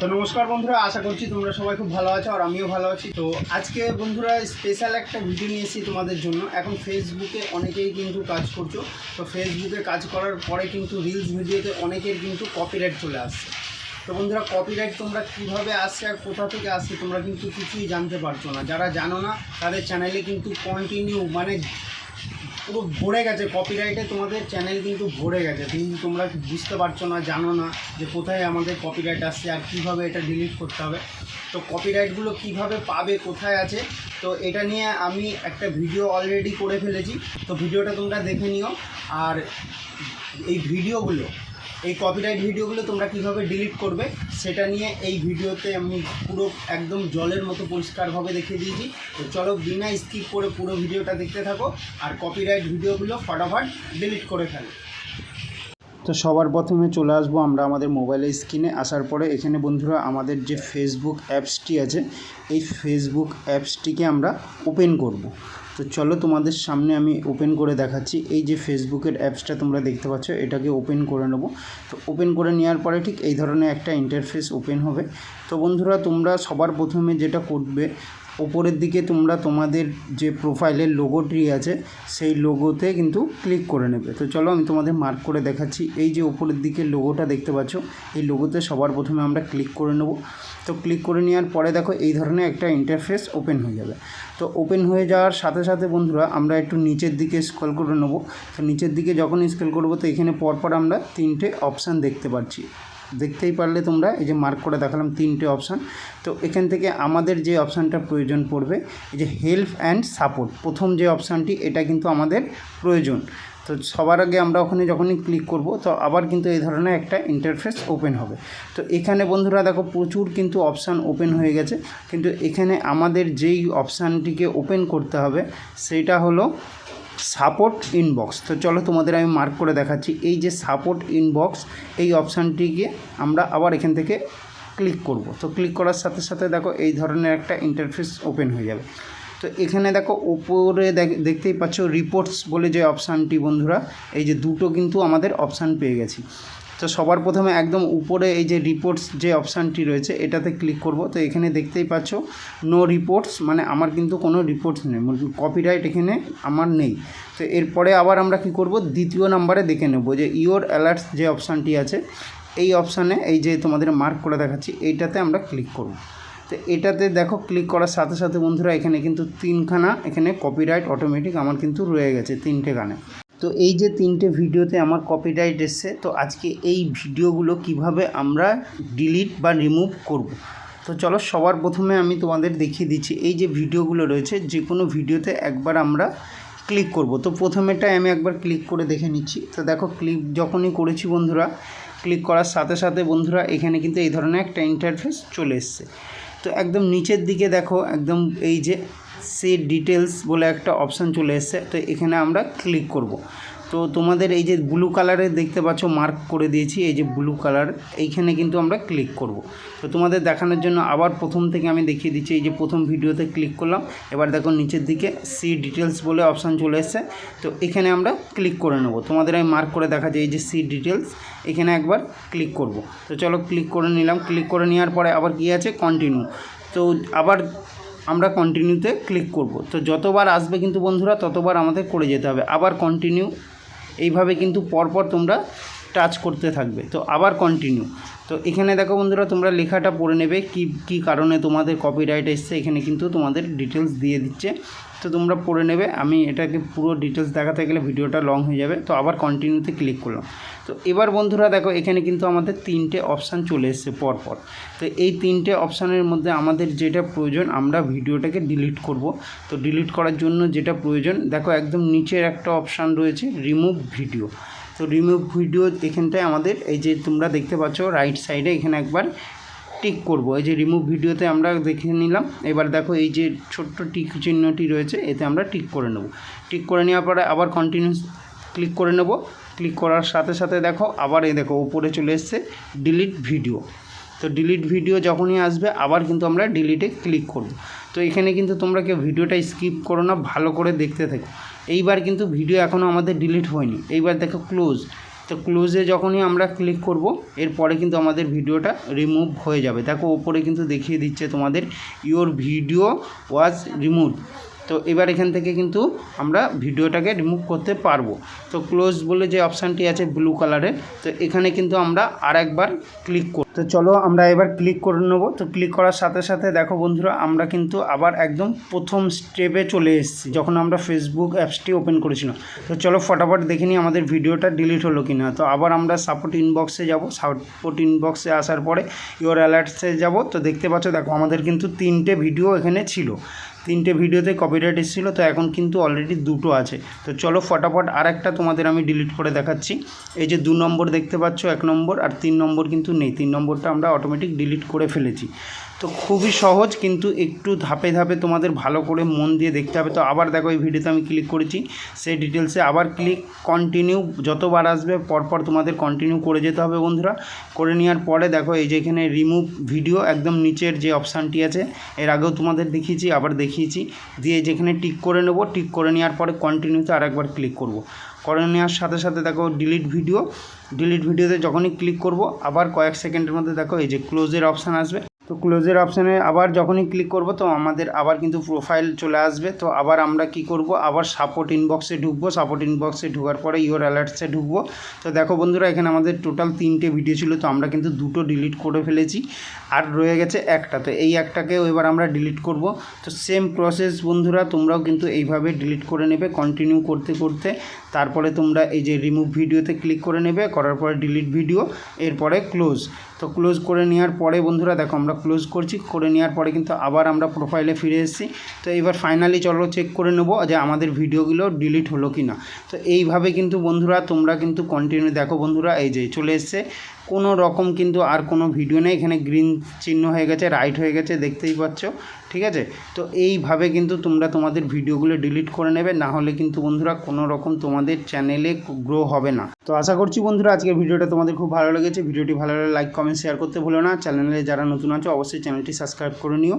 তো নমস্কার বন্ধুরা, আশা করছি তোমরা সবাই খুব ভালো আছো আর আমিও ভালো আছি। তো আজকে বন্ধুরা স্পেশাল একটা ভিডিও নিয়ে এসেছি তোমাদের জন্য। এখন ফেসবুকে অনেকেই কিন্তু কাজ করছ। তো ফেসবুকে কাজ করার পরে কিন্তু রিলস ভিডিওতে অনেকের কিন্তু কপিরাইট চলে আসছে। তো বন্ধুরা কপিরাইট তোমরা কীভাবে আসছে আর কোথা থেকে আসছে তোমরা কিন্তু কিছুই জানতে পারছ না। যারা জানো না, তাদের চ্যানেলে কিন্তু কন্টিনিউ মানে পুরো ভরে গেছে কপিরাইটে তোমাদের চ্যানেল কিন্তু ভরে গেছে। কিন্তু তোমরা বুঝতে পারছ না, জানো না যে কোথায় আমাদের কপিরাইট আসছে আর কীভাবে এটা ডিলিট করতে হবে? তো কপিরাইটগুলো কীভাবে পাবে, কোথায় আছে? তো এটা নিয়ে আমি একটা ভিডিও অলরেডি করে ফেলেছি। তো ভিডিওটা তোমরা দেখে নিও। আর এই ভিডিওগুলো এই কপিরাইট ভিডিওগুলো তোমরা কীভাবে ডিলিট করবে, সেটা নিয়ে এই ভিডিওতে আমি পুরো একদম জলের মতো পরিষ্কারভাবে দেখিয়ে দিয়েছি। তো চলো বিনা স্কিপ করে পুরো ভিডিওটা দেখতে থাকো আর কপিরাইট ভিডিওগুলো ফটাফট ডিলিট করে ফেলো। তো সবার প্রথমে চলে আসব আমরা আমাদের মোবাইলের স্ক্রিনে আসার পরে এখানে বন্ধুরা আমাদের যে ফেসবুক অ্যাপসটি আছে, এই ফেসবুক অ্যাপসটিকে আমরা ওপেন করব। তো চলো তোমাদের সামনে আমি ওপেন করে দেখাচ্ছি। এই যে ফেসবুকের অ্যাপসটা তোমরা দেখতে পাচ্ছ, এটাকে ওপেন করে নেব। তো ওপেন করে নেওয়ার পরে ঠিক এই ধরনের একটা ইন্টারফেস ওপেন হবে। তো বন্ধুরা, তোমরা সবার প্রথমে যেটা করবে ওপরের দিকে তোমরা তোমাদের যে প্রোফাইলের লোগোটি আছে, সেই লোগোতে কিন্তু ক্লিক করে নেবে। তো চলো আমি তোমাদের মার্ক করে দেখাচ্ছি। এই যে ওপরের দিকে লোগোটা দেখতে পাচ্ছ, এই লোগোতে সবার প্রথমে আমরা ক্লিক করে নেব। তো ক্লিক করে নেওয়ার পরে দেখো এই ধরনের একটা ইন্টারফেস ওপেন হয়ে যাবে। তো ওপেন হয়ে যাওয়ার সাথে সাথে বন্ধুরা, আমরা একটু নিচের দিকে স্ক্রল করে নেব। তো নিচের দিকে যখন স্ক্রল করব, তো এখানে পরপর আমরা তিনটে অপশান দেখতে পাচ্ছি। দেখতেই পারলে তোমরা, এই যে মার্ক করে দেখালাম তিনটে অপশান তো এখান থেকে আমাদের যে অপশানটা প্রয়োজন পড়বে, এই যে হেল্প অ্যান্ড সাপোর্ট প্রথম যে অপশানটি এটা কিন্তু আমাদের প্রয়োজন। তো সবার আগে আমরা ওখানে যখনই ক্লিক করব, তো আবার কিন্তু এই ধরনের একটা ইন্টারফেস ওপেন হবে। তো এখানে বন্ধুরা দেখো, প্রচুর কিন্তু অপশান ওপেন হয়ে গেছে। কিন্তু এখানে আমাদের যেই অপশানটিকে ওপেন করতে হবে সেইটা হলো সাপোর্ট ইনবক্স তো চলো তোমাদের আমি মার্ক করে দেখাচ্ছি। এই যে সাপোর্ট ইনবক্স এই অপশানটিকে আমরা আবার এখান থেকে ক্লিক করব। তো ক্লিক করার সাথে সাথে দেখো এই ধরনের একটা ইন্টারফেস ওপেন হয়ে যাবে। তো এখানে দেখো ওপরে দেখ- দেখতেই পাচ্ছ রিপোর্টস বলে যে অপশানটি বন্ধুরা, এই যে দুটো কিন্তু আমাদের অপশান পেয়ে গেছি। তো সবার প্রথমে একদম উপরে এই যে রিপোর্টস যে অপশানটি রয়েছে, এটাতে ক্লিক করব। তো এখানে দেখতেই পাচ্ছ নো রিপোর্টস মানে আমার কিন্তু কোনো রিপোর্টস নেই। কপিরাইট এখানে আমার নেই। তো এরপরে আবার আমরা কি করব, দ্বিতীয় নাম্বারে দেখে নেব যে ইওর অ্যালার্টস যে অপশানটি আছে, এই অপশানে এই যে তোমাদের মার্ক করে দেখাচ্ছি, এইটাতে আমরা ক্লিক করব। তো এটাতে দেখো ক্লিক করার সাথে সাথে বন্ধুরা, এখানে কিন্তু তিনখানা এখানে কপিরাইট অটোমেটিক আমার কিন্তু রয়ে গেছে, তিনটে গানে। তো এই যে তিনটে ভিডিওতে আমার কপিরাইট এসছে, তো আজকে এই ভিডিওগুলো কীভাবে আমরা ডিলিট বা রিমুভ করব। তো চলো সবার প্রথমে আমি তোমাদের দেখিয়ে দিচ্ছি, এই যে ভিডিওগুলো রয়েছে যে কোনো ভিডিওতে একবার আমরা ক্লিক করব। তো প্রথমেটাই আমি একবার ক্লিক করে দেখে নিচ্ছি। তো দেখো ক্লিক যখনই করেছি বন্ধুরা ক্লিক করার সাথে সাথে বন্ধুরা এখানে কিন্তু এই ধরনের একটা ইন্টারফেস চলে এসছে। তো একদম নিচের দিকে দেখো, একদম এই যে সে ডিটেলস বলে একটা অপশান চলে এসছে, তো এখানে আমরা ক্লিক করব। তো তোমাদের এই যে ব্লু কালারের দেখতে পাচ্ছ মার্ক করে দিয়েছি, এই যে ব্লু কালার এইখানে কিন্তু আমরা ক্লিক করব। তো তোমাদের দেখানোর জন্য আবার প্রথম থেকে আমি দেখিয়ে দিচ্ছি, এই যে প্রথম ভিডিওতে ক্লিক করলাম, এবার দেখো নিচের দিকে সি ডিটেলস বলে অপশান চলে এসছে, তো এখানে আমরা ক্লিক করে নেব। তোমাদের আমি মার্ক করে দেখা যায় এই যে সি ডিটেলস এখানে একবার ক্লিক করব। তো চলো ক্লিক করে নিলাম ক্লিক করে নেওয়ার পরে আবার কী আছে? কন্টিনিউ তো আবার আমরা কন্টিনিউতে ক্লিক করব। তো যতবার আসবে কিন্তু বন্ধুরা, ততবার আমাদের করে যেতে হবে। আবার কন্টিনিউ এইভাবে কিন্তু পরপর তোমরা টাচ করতে থাকবে। তো আবার কন্টিনিউ তো এখানে দেখো বন্ধুরা, তোমরা লেখাটা পড়ে নেবে কি কি কারণে তোমাদের কপিরাইট এসছে। এখানে কিন্তু তোমাদের ডিটেলস দিয়ে দিচ্ছে। তো তোমরা পড়ে নেবে। আমি এটাকে পুরো ডিটেলস দেখাতে গেলে ভিডিওটা লং হয়ে যাবে। তো আবার কন্টিনিউতে ক্লিক করলাম। তো এবার বন্ধুরা দেখো, এখানে কিন্তু আমাদের তিনটে অপশান চলে এসছে পরপর। তো এই তিনটে অপশানের মধ্যে আমাদের যেটা প্রয়োজন, আমরা ভিডিওটাকে ডিলিট করব। তো ডিলিট করার জন্য যেটা প্রয়োজন, দেখো একদম নিচের একটা অপশান রয়েছে রিমুভ ভিডিও তো রিমুভ ভিডিও এখানটায় আমাদের, এই যে তোমরা দেখতে পাচ্ছ রাইট সাইডে এখানে একবার টিক করব। এই যে রিমুভ ভিডিওতে আমরা দেখে নিলাম। এবার দেখো এই যে ছোট্ট টিক চিহ্নটি রয়েছে, এতে আমরা টিক করে নেব। টিক করে নেওয়ার পরে আবার কন্টিনিউস ক্লিক করে নেব। ক্লিক করার সাথে সাথে দেখো, আবার এই দেখো উপরে চলে এসছে ডিলিট ভিডিও তো ডিলিট ভিডিও যখনই আসবে, আবার কিন্তু আমরা ডিলিটে ক্লিক করব। তো এখানে কিন্তু তোমরা কেউ ভিডিওটা স্কিপ করো না, ভালো করে দেখতে থাকো। এইবার কিন্তু ভিডিও এখনও আমাদের ডিলিট হয়নি। এইবার দেখো ক্লোজ তো ক্লোজে যখনই আমরা ক্লিক করব, এরপরে কিন্তু আমাদের ভিডিওটা রিমুভ হয়ে যাবে। দেখো, ওপরে কিন্তু দেখিয়ে দিচ্ছে তোমাদের ইওর ভিডিও ওয়াজ রিমুভ তো এবার এখান থেকে কিন্তু আমরা ভিডিওটাকে রিমুভ করতে পারব। তো ক্লোজ বলে যে অপশানটি আছে ব্লু কালারের তো এখানে কিন্তু আমরা আর একবার ক্লিক করব তো চলো আমরা এবার ক্লিক করে নেব। তো ক্লিক করার সাথে সাথে দেখো বন্ধুরা, আমরা কিন্তু আবার একদম প্রথম স্টেপে চলে এসেছি, যখন আমরা ফেসবুক অ্যাপসটি ওপেন করেছিলাম। তো চলো ফটাফট দেখে নিই আমাদের ভিডিওটা ডিলিট হলো কি না তো আবার আমরা সাপোর্ট ইনবক্সে যাব। সাপোর্ট ইনবক্সে আসার পরে ইওর অ্যালার্টসে যাব। তো দেখতে পাচ্ছ, দেখো আমাদের কিন্তু তিনটে ভিডিও এখানে ছিল। তিনটে ভিডিওতে কপিরাইট এসেছিল, তো এখন কিন্তু অলরেডি দুটো আছে। তো চলো ফটাফট আর একটা তোমাদের আমি ডিলিট করে দেখাচ্ছি। এই যে দু নম্বর দেখতে পাচ্ছ, এক নম্বর আর তিন নম্বর কিন্তু নেই। তিন নম্বরটা আমরা অটোমেটিক ডিলিট করে ফেলেছি। তো খুবই সহজ, কিন্তু একটু ধাপে ধাপে তোমাদের ভালো করে মন দিয়ে দেখতে হবে। তো আবার দেখো, এই ভিডিওতে আমি ক্লিক করেছি। সেই ডিটেলসে আবার ক্লিক কন্টিনিউ যতবার আসবে পরপর তোমাদের কন্টিনিউ করে যেতে হবে বন্ধুরা। করে নেওয়ার পরে দেখো, এই যে এখানে রিমুভ ভিডিও একদম নিচের যে অপশানটি আছে, এর আগেও তোমাদের দেখিয়েছি, আবার দেখিয়েছি। দিয়ে যেখানে টিক করে নেব টিক করে নেওয়ার পরে কন্টিনিউতে আরেকবার ক্লিক করব। করে নেওয়ার সাথে সাথে দেখো ডিলিট ভিডিও ডিলিট ভিডিওতে যখনই ক্লিক করব, আবার কয়েক সেকেন্ডের মধ্যে দেখো, এই যে ক্লোজের অপশান আসবে। তো ক্লোজের অপশানে আবার যখনই ক্লিক করব, তো আমাদের আবার কিন্তু প্রোফাইল চলে আসবে। তো আবার আমরা কি করব? আবার সাপোর্ট ইনবক্সে ঢুকবো। সাপোর্ট ইনবক্সে ঢোকার পরে ইওর অ্যালার্টসে ঢুকবো। তো দেখো বন্ধুরা, এখানে আমাদের টোটাল তিনটে ভিডিও ছিল, তো আমরা কিন্তু দুটো ডিলিট করে ফেলেছি। আর রয়ে গেছে একটা, তো এই একটাকেও এবার আমরা ডিলিট করব। তো সেম প্রসেস বন্ধুরা, তোমরাও কিন্তু এইভাবে ডিলিট করে নেবে কন্টিনিউ করতে করতে। তারপরে তোমরা এই যে রিমুভ ভিডিওতে ক্লিক করে নেবে, করার পরে ডিলিট ভিডিও এরপরে ক্লোজ তো ক্লোজ করে নেওয়ার পরে বন্ধুরা দেখো আমরা ক্লোজ করছি, করে নেওয়ার পরে কিন্তু আবার আমরা প্রোফাইলে ফিরে এসেছি। তো এবার ফাইনালি চলো চেক করে নেব যে আমাদের ভিডিওগুলো ডিলিট হলো কি না তো এইভাবে কিন্তু বন্ধুরা তোমরা কিন্তু কন্টিনিউ দেখো বন্ধুরা, এই যে চলে এসছে। কোনো রকম কিন্তু আর কোনো ভিডিও নেই। এখানে গ্রিন চিহ্ন হয়ে গেছে রাইট হয়ে গেছে, দেখতেই পাচ্ছ, ঠিক আছে? তো এইভাবে কিন্তু তোমরা তোমাদের ভিডিওগুলো ডিলিট করে নেবে, না হলে কিন্তু বন্ধুরা কোনো রকম তোমাদের চ্যানেলে গ্রো হবে না। তো আশা করছি বন্ধুরা আজকের ভিডিওটা তোমাদের খুব ভালো লেগেছে। ভিডিওটি ভালো লাগলে লাইক কমেন্ট শেয়ার করতে ভুলো না। চ্যানেলে যারা নতুন আছে, অবশ্যই চ্যানেলটি সাবস্ক্রাইব করে নিও।